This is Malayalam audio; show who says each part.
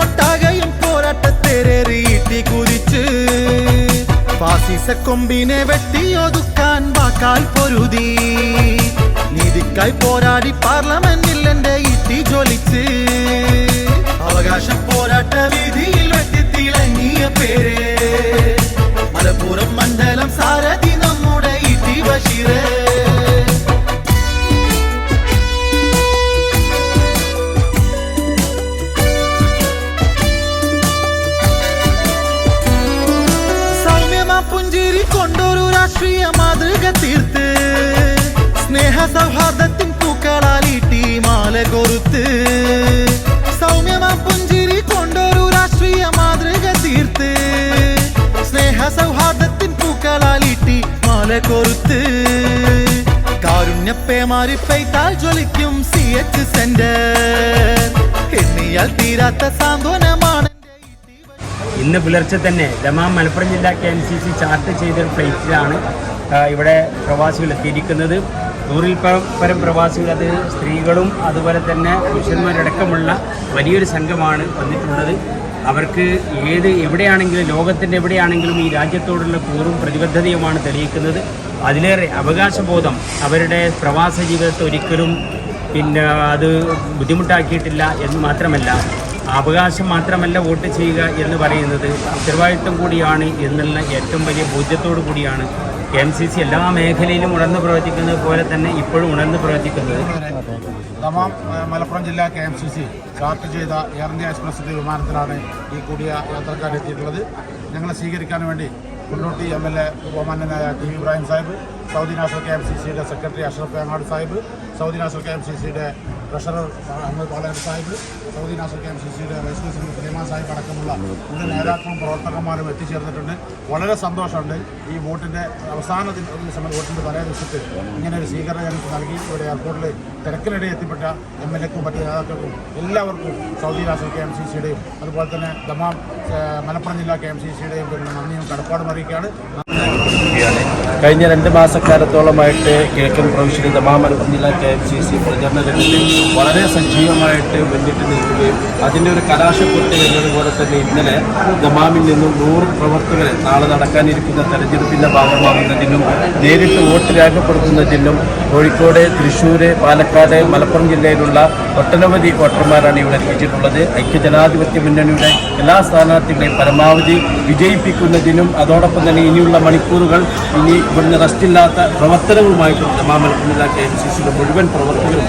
Speaker 1: ഒട്ടാകെയും പോരാട്ടത്തേറേറിയിട്ട് കുതിച്ച്. ഫാസിസ കൊമ്പിനെ വെട്ടിയൊതുക്കാൻ വാക്കാൽ പൊരുതി. നീതിക്കായി പോരാടി പാർലമെന്റിൽ എന്റെ ഇട്ടി ജോലി കൊണ്ടൊരു രാഷ്ട്രീയ മാതൃക തീർത്ത്. സ്നേഹ സൗഹാർദ്ദത്തിൻ പൂക്കളാലിട്ടി മാല കൊറുത്ത്. സൗമ്യമാ പുഞ്ചിരി കൊണ്ടൊരു രാഷ്ട്രീയ മാതൃക തീർത്ത്. സ്നേഹ സൗഹാർദ്ദത്തിൻ പൂക്കളാലിട്ടി മാല കൊറുത്ത്. കാരുണ്യപ്പേമാരി പെയ്ത്താൽ ജ്വലിക്കും സി എച്ച് സെന്റർ. എണ്ണിയാൽ തീരാത്ത തീ
Speaker 2: ഇന്ന് പുലർച്ചെ തന്നെ ദമാം മലപ്പുറം ജില്ലാ K M C C chart ചെയ്ത ഫ്ലൈറ്റിലാണ് ഇവിടെ പ്രവാസികൾ എത്തിയിരിക്കുന്നത്. നൂറിൽ പരം പ്രവാസികൾ അത് സ്ത്രീകളും അതുപോലെ തന്നെ പുരുഷന്മാരടക്കമുള്ള വലിയൊരു സംഘമാണ് വന്നിട്ടുള്ളത്. അവർക്ക് ഏത് എവിടെയാണെങ്കിലും ലോകത്തിന്റെ എവിടെയാണെങ്കിലും ഈ രാജ്യത്തോടുള്ള കൂറും പ്രതിബദ്ധതയുമാണ് തെളിയിക്കുന്നത്. അതിലേറെ അവകാശബോധം അവരുടെ പ്രവാസ ജീവിതത്തെ ഒരിക്കലും പിന്നെ അത് ബുദ്ധിമുട്ടാക്കിയിട്ടില്ല എന്ന് മാത്രമല്ല അവകാശം മാത്രമല്ല വോട്ട് ചെയ്യുക എന്ന് പറയുന്നത് ഉത്തരവാദിത്വം കൂടിയാണ് എന്നുള്ള ഏറ്റവും വലിയ ബോധ്യത്തോടു കൂടിയാണ് എം സി സി എല്ലാ മേഖലയിലും ഉണർന്ന് പ്രവർത്തിക്കുന്നത് പോലെ തന്നെ ഇപ്പോഴും ഉണർന്ന് പ്രവർത്തിക്കുന്നത്.
Speaker 3: തമാം മലപ്പുറം ജില്ലാ K M C C chart ചെയ്ത എയർ ഇന്ത്യ എക്സ്പ്രസിന്റെ വിമാനത്തിലാണ് ഈ കൂടിയ യാത്രക്കാരെത്തിയിട്ടുള്ളത്. ഞങ്ങളെ സ്വീകരിക്കാൻ വേണ്ടി കൊണ്ടോട്ടി എം എൽ എ ബഹുമാന്യനായ T Ibrahim Sahib Saudi national K M C സിയുടെ secretary Ashraf Vengad Sahib Saudi national K M C സിയുടെ treasurer Ahammed Palan Sahib Saudi national K M C സിയുടെ വൈസ് പ്രസിഡന്റ് സുലൈമാൻ സാഹിബ് അടക്കമുള്ള മുഴുവൻ നേതാക്കളും പ്രവർത്തകന്മാരും എത്തിച്ചേർന്നിട്ടുണ്ട്. വളരെ സന്തോഷമുണ്ട് ഈ വോട്ടിന്റെ അവസാന വോട്ടിന്റെ തലേ ദിവസത്തിൽ ഇങ്ങനെ ഒരു സ്വീകരണം ഞങ്ങൾക്ക് നൽകി ഇവിടെ എയർപോർട്ടിൽ തിരക്കിനിടെ എത്തിപ്പെട്ട എം എൽ എക്കും മറ്റ് നേതാക്കൾക്കും എല്ലാവർക്കും Saudi national K M C സിയുടെയും അതുപോലെ തന്നെ ദമാം മലപ്പുറം ജില്ലാ കെ എം സി സിയുടെയും പിന്നെ നന്ദിയും കടപ്പാടും അറിയിക്കുകയാണ്.
Speaker 4: കഴിഞ്ഞ രണ്ട് മാസക്കാലത്തോളമായിട്ട് കിഴക്കൻ പ്രവിശ്യയിൽ ദമാമലപ്പുറം ജില്ല കെ എം സി സി പ്രചരണ രംഗത്ത് വളരെ സജീവമായിട്ട് മുന്നിട്ട് നിൽക്കുകയും അതിന്റെ ഒരു കലാശക്കൊട്ട് എന്നതുപോലെ തന്നെ ഇന്നലെ ദമാമിൽ നിന്നും നൂറ് പ്രവർത്തകർ നാളെ നടക്കാനിരിക്കുന്ന തെരഞ്ഞെടുപ്പിന്റെ ഭാഗമാകുന്നതിനും നേരിട്ട് വോട്ട് രേഖപ്പെടുത്തുന്നതിനും കോഴിക്കോട് തൃശ്ശൂർ പാലക്കാട് മലപ്പുറം ജില്ലയിലുള്ള ഒട്ടനവധി വോട്ടർമാരാണ് ഇവിടെ എത്തിച്ചിട്ടുള്ളത്. ഐക്യജനാധിപത്യ മുന്നണിയുടെ എല്ലാ സ്ഥാനാർത്ഥികളെയും പരമാവധി വിജയിപ്പിക്കുന്നതിനും അതോടൊപ്പം തന്നെ ഇനിയുള്ള മണിക്കൂറുകൾ ഇനി ഇവിടുന്ന് റെസ്റ്റില്ലാത്ത പ്രവർത്തനങ്ങളുമായിട്ട് ദമാമലപ്പുറം ജില്ലാ കെ എം സി സിയുടെ മുഴുവൻ പ്രവർത്തകരും